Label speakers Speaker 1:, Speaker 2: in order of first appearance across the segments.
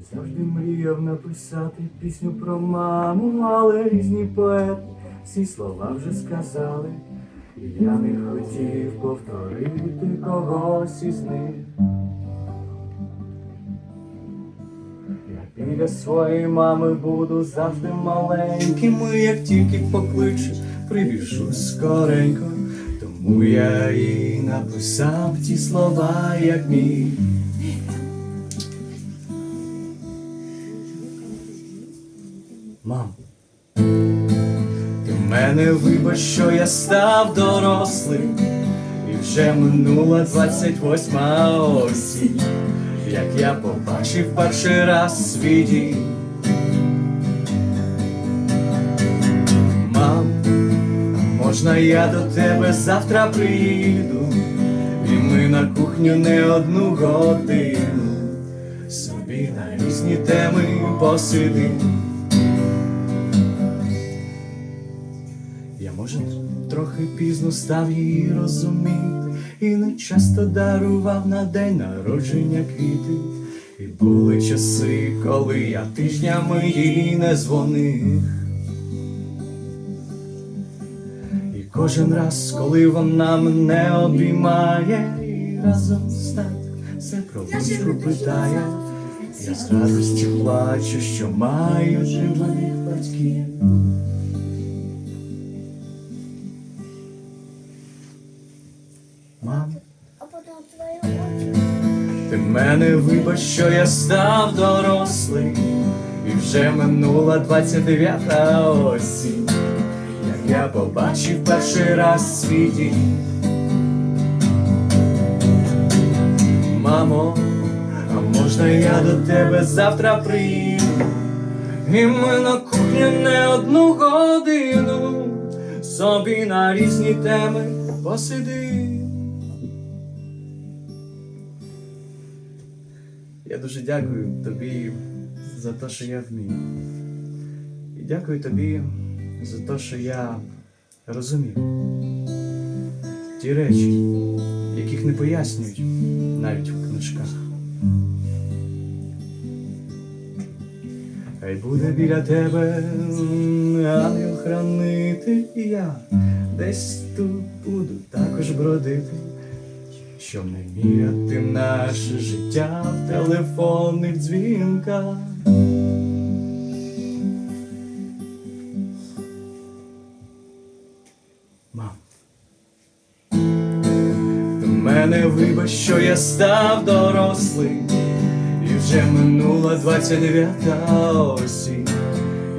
Speaker 1: Завжди мріяв написати пісню про маму, але різні поети всі слова вже сказали. Я не хотів повторити когось із них. Я біля своєї мами буду завжди маленьким, і як тільки покличу, прибіжу скоренько. Тому я і написав ті слова, як міг. Мам, ти мене вибач, що я став дорослим, і вже минула 28 осінь, як я побачив перший раз свій дім. Мам, можна я до тебе завтра приїду, і ми на кухню не одну годину, собі на різні теми посидимо. Я може трохи пізно став її розуміти, і не часто дарував на день народження квіти. І були часи, коли я тижнями їй не дзвонив. І кожен раз, коли вона мене обіймає, і разом стать все про ручку питає. Я з радості плачу, що маю живих батьків. Мам, ти мене вибач, що я став дорослий, і вже минула 29 осінь, як я побачив перший раз свій дім. Мамо, а можна я до тебе завтра приїду? І ми на кухні не одну годину собі на різні теми посидим. Я дуже дякую тобі за те, що я вмію. І дякую тобі за те, що я розумів ті речі, яких не пояснюють навіть в книжках. Хай буде біля тебе ангел хранити, і я десь тут буду також бродити. Щоб не міряти наше життя в телефонних дзвінках. Мам. До мене вибач, що я став дорослий, і вже минула 29 осінь,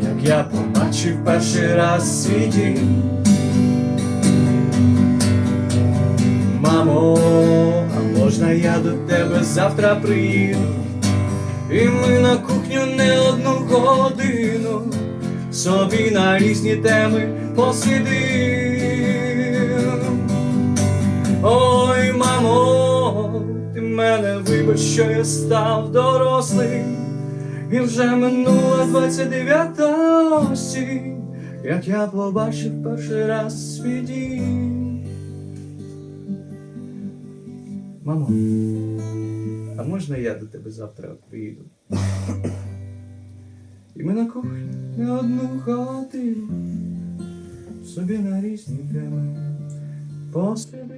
Speaker 1: як я побачив перший раз свій дім. Мамо, можна я до тебе завтра приїду? І ми на кухню не одну годину собі на різні теми посидим. Ой, мамо, ти мене вибач, що я став дорослим, і вже минула 29 осінь, як я побачив перший раз свій дім. Мамо, а можна я до тебе завтра приїду? І ми на кухні не одну годину собі на різні теми посидимо.